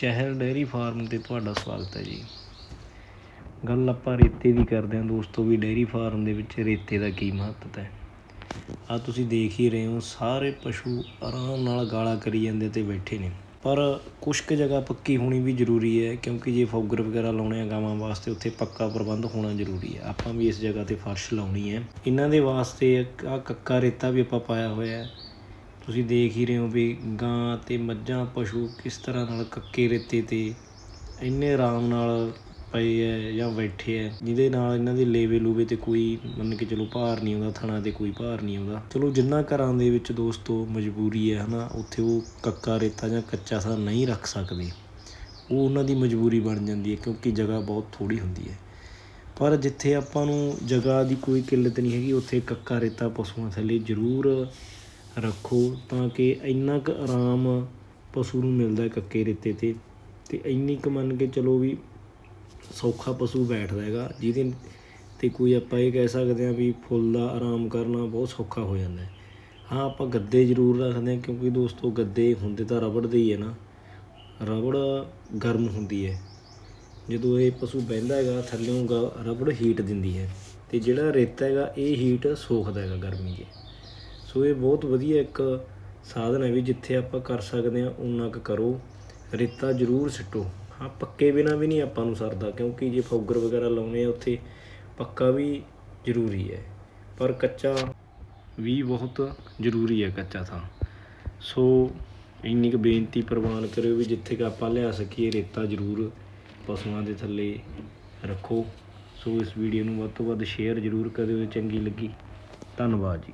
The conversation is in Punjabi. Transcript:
ਚਹਿਲ ਡੇਅਰੀ ਫਾਰਮ ਤੇ ਤੁਹਾਡਾ ਸਵਾਗਤ ਹੈ ਜੀ। ਗੱਲ ਆਪਾਂ ਰੇਤੇ ਦੀ ਕਰਦੇ ਹਾਂ ਦੋਸਤੋ ਵੀ ਡੇਅਰੀ ਫਾਰਮ ਦੇ ਵਿੱਚ ਰੇਤੇ ਦਾ ਕੀ ਮਹੱਤਵ ਹੈ। ਆ ਤੁਸੀਂ ਦੇਖ ਹੀ ਰਹੇ ਹੋ ਸਾਰੇ ਪਸ਼ੂ ਆਰਾਮ ਨਾਲ ਗਾਲਾ ਕਰੀ ਜਾਂਦੇ ਤੇ ਬੈਠੇ ਨੇ। ਪਰ ਕੁਛ ਕੁ ਜਗ੍ਹਾ ਪੱਕੀ ਹੋਣੀ ਵੀ ਜ਼ਰੂਰੀ ਹੈ ਕਿਉਂਕਿ ਜੇ ਫੌਗਰ ਵਗੈਰਾ ਲਾਉਣੇ ਆ ਗਾਵਾਂ ਵਾਸਤੇ ਉੱਥੇ ਪੱਕਾ ਪ੍ਰਬੰਧ ਹੋਣਾ ਜ਼ਰੂਰੀ ਹੈ। ਆਪਾਂ ਵੀ ਇਸ ਜਗ੍ਹਾ ਤੇ ਫਰਸ਼ ਲਾਉਣੀ ਹੈ। ਇਹਨਾਂ ਦੇ ਵਾਸਤੇ ਆ ਕੱਕਾ ਰੇਤਾ ਵੀ ਆਪਾਂ ਪਾਇਆ ਹੋਇਆ ਹੈ। ਤੁਸੀਂ ਦੇਖ ਹੀ ਰਹੇ ਹੋ ਵੀ ਗਾਂ ਤੇ ਮੱਝਾਂ, ਪਸ਼ੂ ਕਿਸ ਤਰ੍ਹਾਂ ਨਾਲ ਕੱਕੇ ਰੇਤੇ ਤੇ ਇੰਨੇ ਆਰਾਮ ਨਾਲ ਪਏ ਐ ਜਾਂ ਬੈਠੇ ਐ, ਜਿਹਦੇ ਨਾਲ ਇਹਨਾਂ ਦੇ ਲੇਵੇ ਲੂਵੇ ਤੇ ਕੋਈ ਮੰਨ ਕੇ ਚਲੋ ਭਾਰ ਨਹੀਂ ਆਉਂਦਾ, ਥਣਾ ਤੇ ਕੋਈ ਭਾਰ ਨਹੀਂ ਆਉਂਦਾ। ਚਲੋ ਜਿੰਨਾ ਘਰਾਂ ਦੇ ਵਿੱਚ ਦੋਸਤੋ ਮਜਬੂਰੀ ਹੈ ਹਨਾ, ਉੱਥੇ ਉਹ ਕੱਕਾ ਰੇਤਾ ਜਾਂ ਕੱਚਾ ਥਾਂ ਨਹੀਂ ਰੱਖ ਸਕਦੇ। ਉਹ ਉਹਨਾਂ ਦੀ ਮਜਬੂਰੀ ਬਣ ਜਾਂਦੀ ਹੈ ਕਿਉਂਕਿ ਜਗ੍ਹਾ ਬਹੁਤ ਥੋੜੀ ਹੁੰਦੀ ਹੈ ਪਰ ਜਿੱਥੇ ਆਪਾਂ ਨੂੰ ਜਗ੍ਹਾ ਦੀ ਕੋਈ ਕਿੱਲਤ ਨਹੀਂ ਹੈਗੀ, ਉੱਥੇ ਕੱਕਾ ਰੇਤਾ ਪਸ਼ੂਆਂ ਥੱਲੇ ਜ਼ਰੂਰ ਰੱਖੋ ਤਾਂ ਕਿ ਇੰਨਾ ਕੁ ਆਰਾਮ ਪਸ਼ੂ ਨੂੰ ਮਿਲਦਾ ਕੱਕੇ ਰੇਤੇ ਤੇ। ਤੇ ਇੰਨੀ ਕੁ ਮੰਨ ਕੇ ਚਲੋ ਵੀ ਸੌਖਾ ਪਸ਼ੂ ਬੈਠਦਾ ਹੈਗਾ, ਜਿਹਦੇ ਤੇ ਕੋਈ ਆਪਾਂ ਇਹ ਕਹਿ ਸਕਦੇ ਹਾਂ ਵੀ ਫੁੱਲ ਦਾ ਆਰਾਮ ਕਰਨਾ ਬਹੁਤ ਸੌਖਾ ਹੋ ਜਾਂਦਾ ਹੈ। ਹਾਂ, ਆਪਾਂ ਗੱਦੇ ਜ਼ਰੂਰ ਰੱਖਦੇ ਹਾਂ ਕਿਉਂਕਿ ਦੋਸਤੋ ਗੱਦੇ ਹੁੰਦੇ ਤਾਂ ਰਬੜ ਦੇ ਹੀ ਹੈ ਨਾ। ਰਬੜ ਗਰਮ ਹੁੰਦੀ ਹੈ। ਜਦੋਂ ਇਹ ਪਸ਼ੂ ਬਹਿੰਦਾ ਹੈਗਾ, ਥੱਲਿਓਂ ਗ- ਰਬੜ ਹੀਟ ਦਿੰਦੀ ਹੈ। ਤੇ ਜਿਹੜਾ ਰੇਤਾ ਹੈਗਾ, ਇਹ ਹੀਟ ਸੋਖਦਾ ਹੈਗਾ ਗਰਮੀ 'ਚ। ਸੋ ਇਹ ਬਹੁਤ ਵਧੀਆ ਇੱਕ ਸਾਧਨ ਹੈ ਵੀ ਜਿੱਥੇ ਆਪਾਂ ਕਰ ਸਕਦੇ ਹਾਂ ਉਨਾ ਕੁ ਕਰੋ, ਰੇਤਾ ਜ਼ਰੂਰ ਸਿੱਟੋ। ਹਾਂ, ਪੱਕੇ ਬਿਨਾ ਵੀ ਨਹੀਂ ਆਪਾਂ ਨੂੰ ਸਰਦਾ, ਕਿਉਂਕਿ ਜੇ ਫੌਗਰ ਵਗੈਰਾ ਲਾਉਣੇ ਆ, ਉੱਥੇ ਪੱਕਾ ਵੀ ਜ਼ਰੂਰੀ ਹੈ। ਪਰ ਕੱਚਾ ਵੀ ਬਹੁਤ ਜ਼ਰੂਰੀ ਹੈ ਕੱਚਾ ਥਾਂ ਸੋ ਇੰਨੀ ਕੁ ਬੇਨਤੀ ਪ੍ਰਵਾਨ ਕਰਿਓ ਵੀ ਜਿੱਥੇ ਕਿ ਆਪਾਂ ਲਿਆ ਸਕੀਏ, ਰੇਤਾ ਜ਼ਰੂਰ ਪਸ਼ੂਆਂ ਦੇ ਥੱਲੇ ਰੱਖੋ। ਸੋ ਇਸ ਵੀਡੀਓ ਨੂੰ ਵੱਧ ਤੋਂ ਵੱਧ ਸ਼ੇਅਰ ਜ਼ਰੂਰ ਕਰਿਓ ਚੰਗੀ ਲੱਗੀ। ਧੰਨਵਾਦ ਜੀ।